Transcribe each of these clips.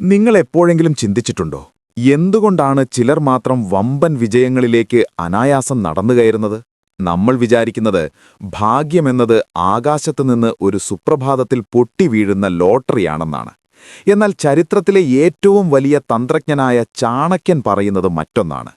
നിങ്ങൾ എപ്പോഴെങ്കിലും ചിന്തിച്ചിട്ടുണ്ടോ? എന്തുകൊണ്ടാണ് ചിലർ മാത്രം വമ്പൻ വിജയങ്ങളിലേക്ക് അനായാസം നടന്നു കയറുന്നത്? നമ്മൾ വിചാരിക്കുന്നത് ഭാഗ്യമെന്നത് ആകാശത്തുനിന്ന് ഒരു സുപ്രഭാതത്തിൽ പൊട്ടി വീഴുന്ന ലോട്ടറിയാണെന്നാണ്. എന്നാൽ ചരിത്രത്തിലെ ഏറ്റവും വലിയ തന്ത്രജ്ഞനായ ചാണക്യൻ പറയുന്നത് മറ്റൊന്നാണ്.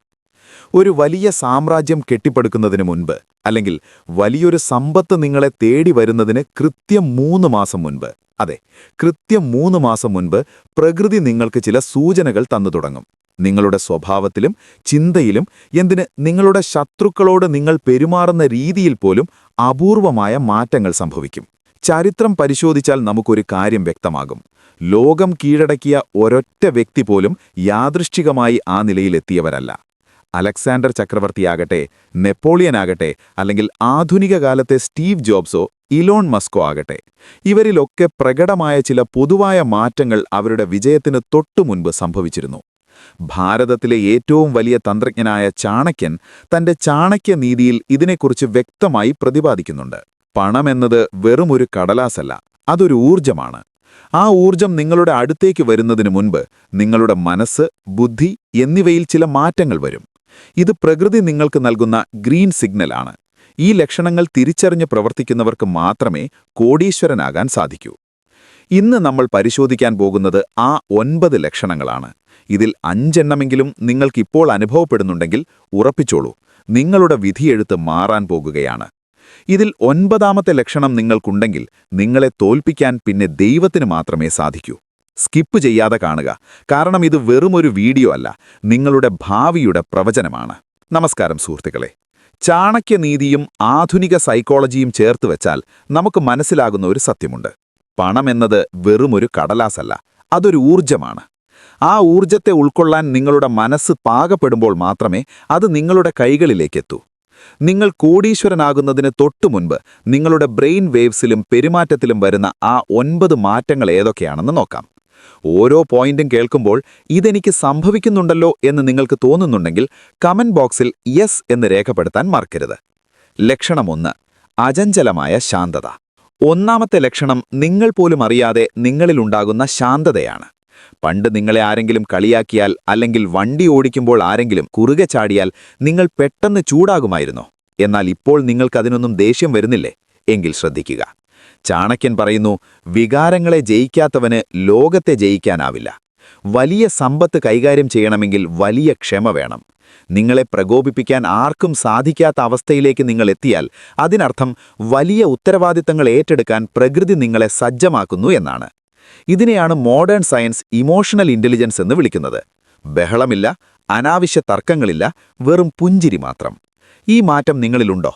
ഒരു വലിയ സാമ്രാജ്യം കെട്ടിപ്പടുക്കുന്നതിന് മുൻപ് അല്ലെങ്കിൽ വലിയൊരു സമ്പത്ത് നിങ്ങളെ തേടി വരുന്നതിന് കൃത്യം മൂന്ന് മാസം മുൻപ് അതെ കൃത്യം മൂന്ന് മാസം മുൻപ് പ്രകൃതി നിങ്ങൾക്ക് ചില സൂചനകൾ തന്നു തുടങ്ങും. നിങ്ങളുടെ സ്വഭാവത്തിലും ചിന്തയിലും എന്തിന് നിങ്ങളുടെ ശത്രുക്കളോട് നിങ്ങൾ പെരുമാറുന്ന രീതിയിൽ പോലും അപൂർവമായ മാറ്റങ്ങൾ സംഭവിക്കും. ചരിത്രം പരിശോധിച്ചാൽ നമുക്കൊരു കാര്യം വ്യക്തമാകും. ലോകം കീഴടക്കിയ ഒരൊറ്റ വ്യക്തി പോലും യാദൃശ്ചികമായി ആ നിലയിലെത്തിയവരല്ല. അലക്സാണ്ടർ ചക്രവർത്തിയാകട്ടെ നെപ്പോളിയനാകട്ടെ അല്ലെങ്കിൽ ആധുനിക കാലത്തെ സ്റ്റീവ് ജോബ്സോ ഇലോൺ മസ്കോ ആകട്ടെ. ഇവരിലൊക്കെ പ്രകടമായ ചില പൊതുവായ മാറ്റങ്ങൾ അവരുടെ വിജയത്തിന് തൊട്ടുമുൻപ് സംഭവിച്ചിരുന്നു. ഭാരതത്തിലെ ഏറ്റവും വലിയ തന്ത്രജ്ഞനായ ചാണക്യൻ തന്റെ ചാണക്യനീതിയിൽ ഇതിനെക്കുറിച്ച് വ്യക്തമായി പ്രതിപാദിക്കുന്നുണ്ട്. പണമെന്നത് വെറുമൊരു കടലാസല്ല അതൊരു ഊർജമാണ് ആ ഊർജം നിങ്ങളുടെ അടുത്തേക്ക് വരുന്നതിനു മുൻപ് നിങ്ങളുടെ മനസ്സ് ബുദ്ധി എന്നിവയിൽ ചില മാറ്റങ്ങൾ വരും. ഇത് പ്രകൃതി നിങ്ങൾക്ക് നൽകുന്ന ഗ്രീൻ സിഗ്നലാണ്. ഈ ലക്ഷണങ്ങൾ തിരിച്ചറിഞ്ഞ് പ്രവർത്തിക്കുന്നവർക്ക് മാത്രമേ കോടീശ്വരനാകാൻ സാധിക്കൂ. ഇന്ന് നമ്മൾ പരിശോധിക്കാൻ പോകുന്നത് ആ ഒൻപത് ലക്ഷണങ്ങളാണ്. ഇതിൽ അഞ്ചെണ്ണമെങ്കിലും നിങ്ങൾക്കിപ്പോൾ അനുഭവപ്പെടുന്നുണ്ടെങ്കിൽ ഉറപ്പിച്ചോളൂ നിങ്ങളുടെ വിധിയെഴുത്ത് മാറാൻ പോകുകയാണ്. ഇതിൽ ഒൻപതാമത്തെ ലക്ഷണം നിങ്ങൾക്കുണ്ടെങ്കിൽ നിങ്ങളെ തോൽപ്പിക്കാൻ പിന്നെ ദൈവത്തിന് മാത്രമേ സാധിക്കൂ. സ്കിപ്പ് ചെയ്യാതെ കാണുക. കാരണം ഇത് വെറുമൊരു വീഡിയോ അല്ല. നിങ്ങളുടെ ഭാവിയുടെ പ്രവചനമാണ്. നമസ്കാരം സുഹൃത്തുക്കളെ. ചാണക്യനീതിയും ആധുനിക സൈക്കോളജിയും ചേർത്ത് വെച്ചാൽ നമുക്ക് മനസ്സിലാകുന്ന ഒരു സത്യമുണ്ട്. പണമെന്നത് വെറുമൊരു കടലാസല്ല. അതൊരു ഊർജമാണ് ആ ഊർജത്തെ ഉൾക്കൊള്ളാൻ നിങ്ങളുടെ മനസ്സ് പാകപ്പെടുമ്പോൾ മാത്രമേ അത് നിങ്ങളുടെ കൈകളിലേക്കെത്തൂ. നിങ്ങൾ കോടീശ്വരനാകുന്നതിന് തൊട്ടുമുൻപ് നിങ്ങളുടെ ബ്രെയിൻ വേവ്സിലും പെരുമാറ്റത്തിലും വരുന്ന ആ ഒൻപത് മാറ്റങ്ങൾ ഏതൊക്കെയാണെന്ന് നോക്കാം. ഓരോ പോയിന്റും കേൾക്കുമ്പോൾ ഇതെനിക്ക് സംഭവിക്കുന്നുണ്ടല്ലോ എന്ന് നിങ്ങൾക്ക് തോന്നുന്നുണ്ടെങ്കിൽ കമന്റ് ബോക്സിൽ യെസ് എന്ന് രേഖപ്പെടുത്താൻ മറക്കരുത്. ലക്ഷണമൊന്ന് അചഞ്ചലമായ ശാന്തത. ഒന്നാമത്തെ ലക്ഷണം നിങ്ങൾ പോലും അറിയാതെ നിങ്ങളിലുണ്ടാകുന്ന ശാന്തതയാണ്. പണ്ട് നിങ്ങളെ ആരെങ്കിലും കളിയാക്കിയാൽ അല്ലെങ്കിൽ വണ്ടി ഓടിക്കുമ്പോൾ ആരെങ്കിലും കുറുകെ ചാടിയാൽ നിങ്ങൾ പെട്ടെന്ന് ചൂടാകുമായിരുന്നോ. എന്നാൽ ഇപ്പോൾ നിങ്ങൾക്കതിനൊന്നും ദേഷ്യം വരുന്നില്ലേ? എങ്കിൽ ശ്രദ്ധിക്കുക. ചാണക്യൻ പറയുന്നു വികാരങ്ങളെ ജയിക്കാത്തവന് ലോകത്തെ ജയിക്കാനാവില്ല. വലിയ സമ്പത്ത് കൈകാര്യം ചെയ്യണമെങ്കിൽ വലിയ ക്ഷമ വേണം. നിങ്ങളെ പ്രകോപിപ്പിക്കാൻ ആർക്കും സാധിക്കാത്ത അവസ്ഥയിലേക്ക് നിങ്ങൾ എത്തിയാൽ അതിനർത്ഥം വലിയ ഉത്തരവാദിത്തങ്ങൾ ഏറ്റെടുക്കാൻ പ്രകൃതി നിങ്ങളെ സജ്ജമാക്കുന്നു എന്നാണ്. ഇതിനെയാണ് മോഡേൺ സയൻസ് ഇമോഷണൽ ഇന്റലിജൻസ് എന്ന് വിളിക്കുന്നത്. ബഹളമില്ല അനാവശ്യ തർക്കങ്ങളില്ല വെറും പുഞ്ചിരി മാത്രം. ഈ മാറ്റം നിങ്ങളിലുണ്ടോ?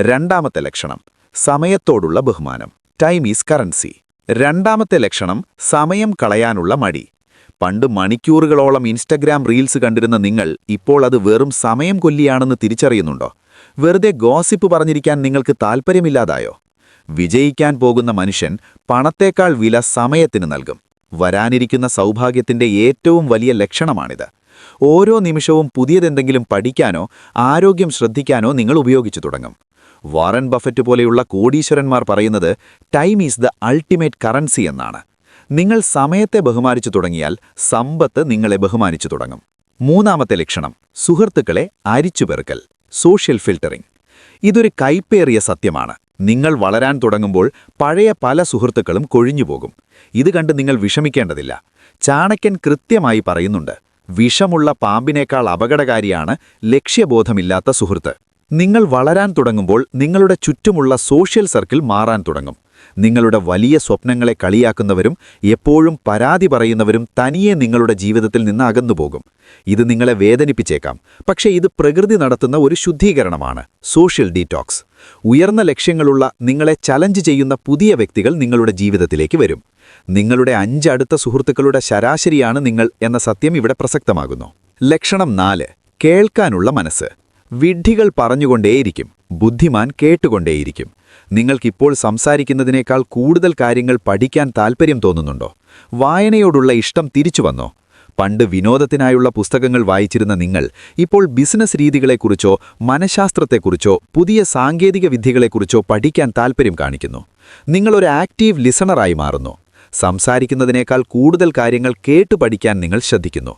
രണ്ടാമത്തെ ലക്ഷണം. സമയത്തോടുള്ള ബഹുമാനം. ടൈം ഈസ് കറൻസി രണ്ടാമത്തെ ലക്ഷണം സമയം കളയാനുള്ള മടി. പണ്ട് മണിക്കൂറുകളോളം ഇൻസ്റ്റഗ്രാം റീൽസ് കണ്ടിരുന്ന നിങ്ങൾ ഇപ്പോൾ അത് വെറും സമയം കൊല്ലിയാണെന്ന് തിരിച്ചറിയുന്നുണ്ടോ? വെറുതെ ഗോസിപ്പ് പറഞ്ഞിരിക്കാൻ നിങ്ങൾക്ക് താൽപ്പര്യമില്ലാതായോ? വിജയിക്കാൻ പോകുന്ന മനുഷ്യൻ പണത്തേക്കാൾ വില സമയത്തിന് നൽകും. വരാനിരിക്കുന്ന സൗഭാഗ്യത്തിന്റെ ഏറ്റവും വലിയ ലക്ഷണമാണിത്. ഓരോ നിമിഷവും പുതിയതെന്തെങ്കിലും പഠിക്കാനോ ആരോഗ്യം ശ്രദ്ധിക്കാനോ നിങ്ങൾ ഉപയോഗിച്ചു തുടങ്ങും. വാറൻ ബഫറ്റ് പോലെയുള്ള കോടീശ്വരന്മാർ പറയുന്നത് time is the ultimate currency എന്നാണ്. നിങ്ങൾ സമയത്തെ ബഹുമാനിച്ചു തുടങ്ങിയാൽ സമ്പത്ത് നിങ്ങളെ ബഹുമാനിച്ചു തുടങ്ങും. മൂന്നാമത്തെ ലക്ഷണം സുഹൃത്തുക്കളെ അരിച്ചുപെറുക്കൽ സോഷ്യൽ ഫിൽട്ടറിംഗ് ഇതൊരു കൈപ്പേറിയ സത്യമാണ്. നിങ്ങൾ വളരാൻ തുടങ്ങുമ്പോൾ പഴയ പല സുഹൃത്തുക്കളും കൊഴിഞ്ഞുപോകും ഇത് കണ്ട് നിങ്ങൾ വിഷമിക്കേണ്ടതില്ല. ചാണക്യൻ കൃത്യമായി പറയുന്നുണ്ട് വിഷമുള്ള പാമ്പിനേക്കാൾ അപകടകാരിയാണ് ലക്ഷ്യബോധമില്ലാത്ത സുഹൃത്ത്. നിങ്ങൾ വളരാൻ തുടങ്ങുമ്പോൾ നിങ്ങളുടെ ചുറ്റുമുള്ള സോഷ്യൽ സർക്കിൾ മാറാൻ തുടങ്ങും. നിങ്ങളുടെ വലിയ സ്വപ്നങ്ങളെ കളിയാക്കുന്നവരും എപ്പോഴും പരാതി പറയുന്നവരും തനിയെ നിങ്ങളുടെ ജീവിതത്തിൽ നിന്ന് അകന്നുപോകും. ഇത് നിങ്ങളെ വേദനിപ്പിച്ചേക്കാം. പക്ഷേ ഇത് പ്രകൃതി നടത്തുന്ന ഒരു ശുദ്ധീകരണമാണ് സോഷ്യൽ ഡീറ്റോക്സ് ഉയർന്ന ലക്ഷ്യങ്ങളുള്ള നിങ്ങളെ ചലഞ്ച് ചെയ്യുന്ന പുതിയ വ്യക്തികൾ നിങ്ങളുടെ ജീവിതത്തിലേക്ക് വരും. നിങ്ങളുടെ അഞ്ചടുത്ത സുഹൃത്തുക്കളുടെ ശരാശരിയാണ് നിങ്ങൾ എന്ന സത്യം ഇവിടെ പ്രസക്തമാകുന്നു. ലക്ഷണം നാല് കേൾക്കാനുള്ള മനസ്സ്. വിഡ്ഢികൾ പറഞ്ഞുകൊണ്ടേയിരിക്കും ബുദ്ധിമാൻ കേട്ടുകൊണ്ടേയിരിക്കും. നിങ്ങൾക്കിപ്പോൾ സംസാരിക്കുന്നതിനേക്കാൾ കൂടുതൽ കാര്യങ്ങൾ പഠിക്കാൻ താൽപ്പര്യം തോന്നുന്നുണ്ടോ? വായനയോടുള്ള ഇഷ്ടം തിരിച്ചു വന്നോ? പണ്ട് വിനോദത്തിനായുള്ള പുസ്തകങ്ങൾ വായിച്ചിരുന്ന നിങ്ങൾ ഇപ്പോൾ ബിസിനസ് രീതികളെക്കുറിച്ചോ മനഃശാസ്ത്രത്തെക്കുറിച്ചോ പുതിയ സാങ്കേതിക വിദ്യകളെക്കുറിച്ചോ പഠിക്കാൻ താൽപ്പര്യം കാണിക്കുന്നു. നിങ്ങളൊരു ആക്റ്റീവ് ലിസണറായി മാറുന്നു. സംസാരിക്കുന്നതിനേക്കാൾ കൂടുതൽ കാര്യങ്ങൾ കേട്ടു പഠിക്കാൻ നിങ്ങൾ ശ്രദ്ധിക്കുന്നു.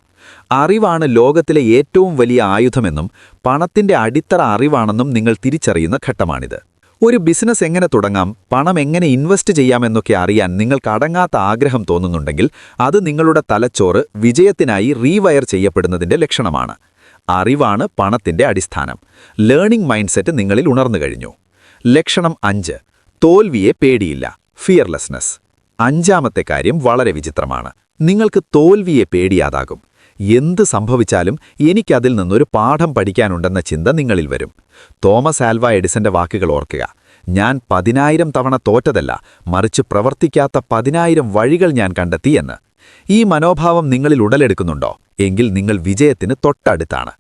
അറിവാണ് ലോകത്തിലെ ഏറ്റവും വലിയ ആയുധമെന്നും പണത്തിന്റെ അടിത്തറ അറിവാണെന്നും നിങ്ങൾ തിരിച്ചറിയുന്ന ഘട്ടമാണിത്. ഒരു ബിസിനസ് എങ്ങനെ തുടങ്ങാം പണം എങ്ങനെ ഇൻവെസ്റ്റ് ചെയ്യാമെന്നൊക്കെ അറിയാൻ നിങ്ങൾക്ക് അടങ്ങാത്ത ആഗ്രഹം തോന്നുന്നുണ്ടെങ്കിൽ അത് നിങ്ങളുടെ തലച്ചോറ് വിജയത്തിനായി റീവയർ ചെയ്യപ്പെടുന്നതിന്റെ ലക്ഷണമാണ്. അറിവാണ് പണത്തിന്റെ അടിസ്ഥാനം. ലേണിംഗ് മൈൻഡ്സെറ്റ് നിങ്ങളിൽ ഉണർന്നു കഴിഞ്ഞു. ലക്ഷണം അഞ്ച്. തോൽവിയെ പേടിയില്ല. ഫിയർലെസ്നെസ്. അഞ്ചാമത്തെ കാര്യം വളരെ വിചിത്രമാണ്. നിങ്ങൾക്ക് തോൽവിയെ പേടിയാതാകും എന്ത് സംഭവിച്ചാലും എനിക്കതിൽ നിന്നൊരു പാഠം പഠിക്കാനുണ്ടെന്ന ചിന്ത നിങ്ങളിൽ വരും. തോമസ് ആൽവ എഡിസന്റെ വാക്കുകൾ ഓർക്കുക. ഞാൻ പതിനായിരം തവണ തോറ്റതല്ല മറിച്ച് പ്രവർത്തിക്കാത്ത പതിനായിരം വഴികൾ ഞാൻ കണ്ടെത്തിയെന്ന് ഈ മനോഭാവം നിങ്ങളിൽ ഉടലെടുക്കുന്നുണ്ടോ? എങ്കിൽ നിങ്ങൾ വിജയത്തിന് തൊട്ടടുത്താണ്.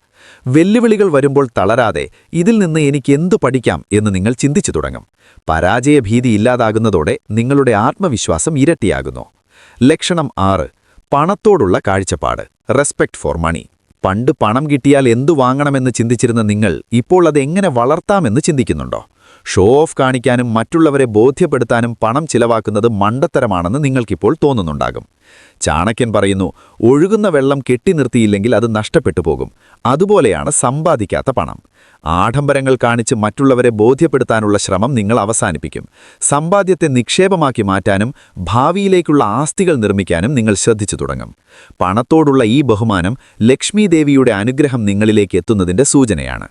വെല്ലുവിളികൾ വരുമ്പോൾ തളരാതെ ഇതിൽ നിന്ന് എനിക്ക് എന്തു പഠിക്കാം എന്ന് നിങ്ങൾ ചിന്തിച്ചു തുടങ്ങും. പരാജയഭീതി ഇല്ലാതാകുന്നതോടെ നിങ്ങളുടെ ആത്മവിശ്വാസം ഇരട്ടിയാകുന്നു. ലക്ഷണം ആറ്. പണത്തോടുള്ള കാഴ്ചപ്പാട്. റെസ്പെക്ട് ഫോർ മണി പണ്ട് പണം കിട്ടിയാൽ എന്തു വാങ്ങണമെന്ന് ചിന്തിച്ചിരുന്ന നിങ്ങൾ ഇപ്പോൾ അത് എങ്ങനെ വളർത്താമെന്ന് ചിന്തിക്കുന്നുണ്ടോ? ഷോ ഓഫ് കാണിക്കാനും മറ്റുള്ളവരെ ബോധ്യപ്പെടുത്താനും പണം ചിലവാക്കുന്നത് മണ്ടത്തരമാണെന്ന് നിങ്ങൾക്കിപ്പോൾ തോന്നുന്നുണ്ടാകും. ചാണക്യൻ പറയുന്നു ഒഴുകുന്ന വെള്ളം കെട്ടിനിർത്തിയില്ലെങ്കിൽ അത് നഷ്ടപ്പെട്ടു പോകും. അതുപോലെയാണ് സമ്പാദിക്കാത്ത പണം. ആഡംബരങ്ങൾ കാണിച്ച് മറ്റുള്ളവരെ ബോധ്യപ്പെടുത്താനുള്ള ശ്രമം നിങ്ങൾ അവസാനിപ്പിക്കും. സമ്പാദ്യത്തെ നിക്ഷേപമാക്കി മാറ്റാനും ഭാവിയിലേക്കുള്ള ആസ്തികൾ നിർമ്മിക്കാനും നിങ്ങൾ ശ്രദ്ധിച്ചു തുടങ്ങും. പണത്തോടുള്ള ഈ ബഹുമാനം ലക്ഷ്മീദേവിയുടെ അനുഗ്രഹം നിങ്ങളിലേക്ക് എത്തുന്നതിന്റെ സൂചനയാണ്.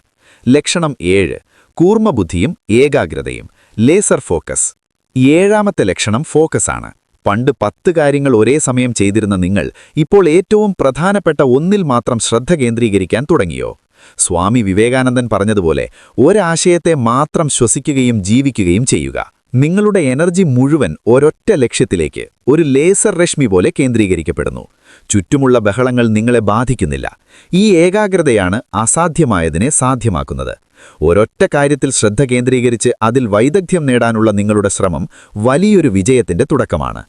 ലക്ഷണം ഏഴ്. കൂർമ്മബുദ്ധിയും ഏകാഗ്രതയും. Laser focus. ഏഴാമത്തെ ലക്ഷണം ഫോക്കസാണ് പണ്ട് പത്ത് കാര്യങ്ങൾ ഒരേ സമയം ചെയ്തിരുന്ന നിങ്ങൾ ഇപ്പോൾ ഏറ്റവും പ്രധാനപ്പെട്ട ഒന്നിൽ മാത്രം ശ്രദ്ധ കേന്ദ്രീകരിക്കാൻ തുടങ്ങിയോ? സ്വാമി വിവേകാനന്ദൻ പറഞ്ഞതുപോലെ ഒരാശയത്തെ മാത്രം ശ്വസിക്കുകയും ജീവിക്കുകയും ചെയ്യുക. നിങ്ങളുടെ എനർജി മുഴുവൻ ഒരൊറ്റ ലക്ഷ്യത്തിലേക്ക് ഒരു ലേസർ രശ്മി പോലെ കേന്ദ്രീകരിക്കപ്പെടുന്നു. ചുറ്റുമുള്ള ബഹളങ്ങൾ നിങ്ങളെ ബാധിക്കുന്നില്ല. ഈ ഏകാഗ്രതയാണ് അസാധ്യമായതിനെ സാധ്യമാക്കുന്നത്. ഒരൊറ്റ കാര്യത്തിൽ ശ്രദ്ധ കേന്ദ്രീകരിച്ച് അതിൽ വൈദഗ്ധ്യം നേടാനുള്ള നിങ്ങളുടെ ശ്രമം വലിയൊരു വിജയത്തിന്റെ തുടക്കമാണ്.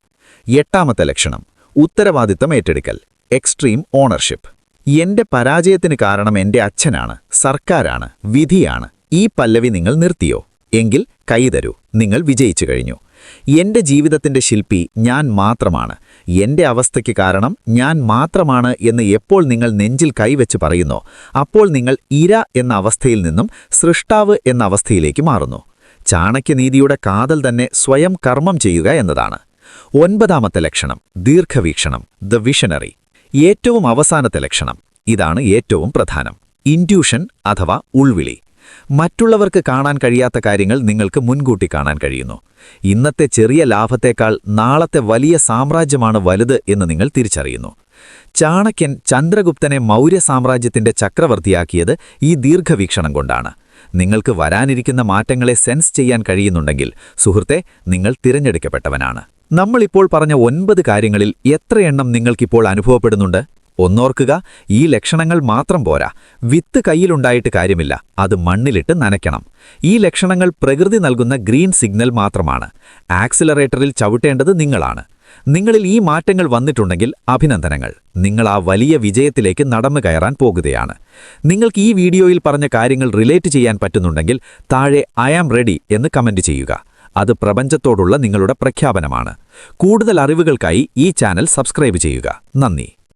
എട്ടാമത്തെ ലക്ഷണം ഉത്തരവാദിത്തം ഏറ്റെടുക്കൽ എക്സ്ട്രീം ഓണർഷിപ്പ് എന്റെ പരാജയത്തിന് കാരണം എന്റെ അച്ഛനാണ് സർക്കാരാണ് വിധിയാണ്. ഈ പല്ലവി നിങ്ങൾ നിർത്തിയോ? എങ്കിൽ കൈതരൂ നിങ്ങൾ വിജയിച്ചു കഴിഞ്ഞു. എന്റെ ജീവിതത്തിന്റെ ശില്പി ഞാൻ മാത്രമാണ്. എന്റെ അവസ്ഥയ്ക്ക് കാരണം ഞാൻ മാത്രമാണ് എന്ന് എപ്പോൾ നിങ്ങൾ നെഞ്ചിൽ കൈവച്ച് പറയുന്നു അപ്പോൾ നിങ്ങൾ ഇര എന്ന അവസ്ഥയിൽ നിന്നും സൃഷ്ടാവ് എന്ന അവസ്ഥയിലേക്ക് മാറുന്നു. ചാണക്യനീതിയുടെ കാതൽ തന്നെ സ്വയം കർമ്മം ചെയ്യുക എന്നതാണ്. ഒൻപതാമത്തെ ലക്ഷണം ദീർഘവീക്ഷണം ദ വിഷനറി ഏറ്റവും അവസാനത്തെ ലക്ഷണം ഇതാണ് ഏറ്റവും പ്രധാനം. ഇൻഡ്യൂഷൻ അഥവാ ഉൾവിളി. മറ്റുള്ളവർക്ക് കാണാൻ കഴിയാത്ത കാര്യങ്ങൾ നിങ്ങൾക്ക് മുൻകൂട്ടി കാണാൻ കഴിയുന്നു. ഇന്നത്തെ ചെറിയ ലാഭത്തേക്കാൾ നാളത്തെ വലിയ സാമ്രാജ്യമാണ് വലുത് എന്ന് നിങ്ങൾ തിരിച്ചറിയുന്നു. ചാണക്യൻ ചന്ദ്രഗുപ്തനെ മൗര്യ സാമ്രാജ്യത്തിന്റെ ചക്രവർത്തിയാക്കിയത് ഈ ദീർഘവീക്ഷണം കൊണ്ടാണ്. നിങ്ങൾക്ക് വരാനിരിക്കുന്ന മാറ്റങ്ങളെ സെൻസ് ചെയ്യാൻ കഴിയുന്നുണ്ടെങ്കിൽ സുഹൃത്തെ നിങ്ങൾ തിരഞ്ഞെടുക്കപ്പെട്ടവനാണ്. നമ്മളിപ്പോൾ പറഞ്ഞ ഒൻപത് കാര്യങ്ങളിൽ എത്രയെണ്ണം നിങ്ങൾക്കിപ്പോൾ അനുഭവപ്പെടുന്നുണ്ട്? ഒന്നോർക്കുക ഈ ലക്ഷണങ്ങൾ മാത്രം പോരാ. വിത്ത് കയ്യിലുണ്ടായിട്ട് കാര്യമില്ല അത് മണ്ണിലിട്ട് നനയ്ക്കണം. ഈ ലക്ഷണങ്ങൾ പ്രകൃതി നൽകുന്ന ഗ്രീൻ സിഗ്നൽ മാത്രമാണ്. ആക്സിലറേറ്ററിൽ ചവിട്ടേണ്ടത് നിങ്ങളാണ്. നിങ്ങളിൽ ഈ മാറ്റങ്ങൾ വന്നിട്ടുണ്ടെങ്കിൽ അഭിനന്ദനങ്ങൾ. നിങ്ങൾ ആ വലിയ വിജയത്തിലേക്ക് നടന്നു കയറാൻ പോകുകയാണ്. നിങ്ങൾക്ക് ഈ വീഡിയോയിൽ പറഞ്ഞ കാര്യങ്ങൾ റിലേറ്റ് ചെയ്യാൻ പറ്റുന്നുണ്ടെങ്കിൽ താഴെ ഐ ആം റെഡി എന്ന് കമന്റ് ചെയ്യുക. അത് പ്രപഞ്ചത്തോടുള്ള നിങ്ങളുടെ പ്രഖ്യാപനമാണ്. കൂടുതൽ അറിവുകൾക്കായി ഈ ചാനൽ സബ്സ്ക്രൈബ് ചെയ്യുക. നന്ദി.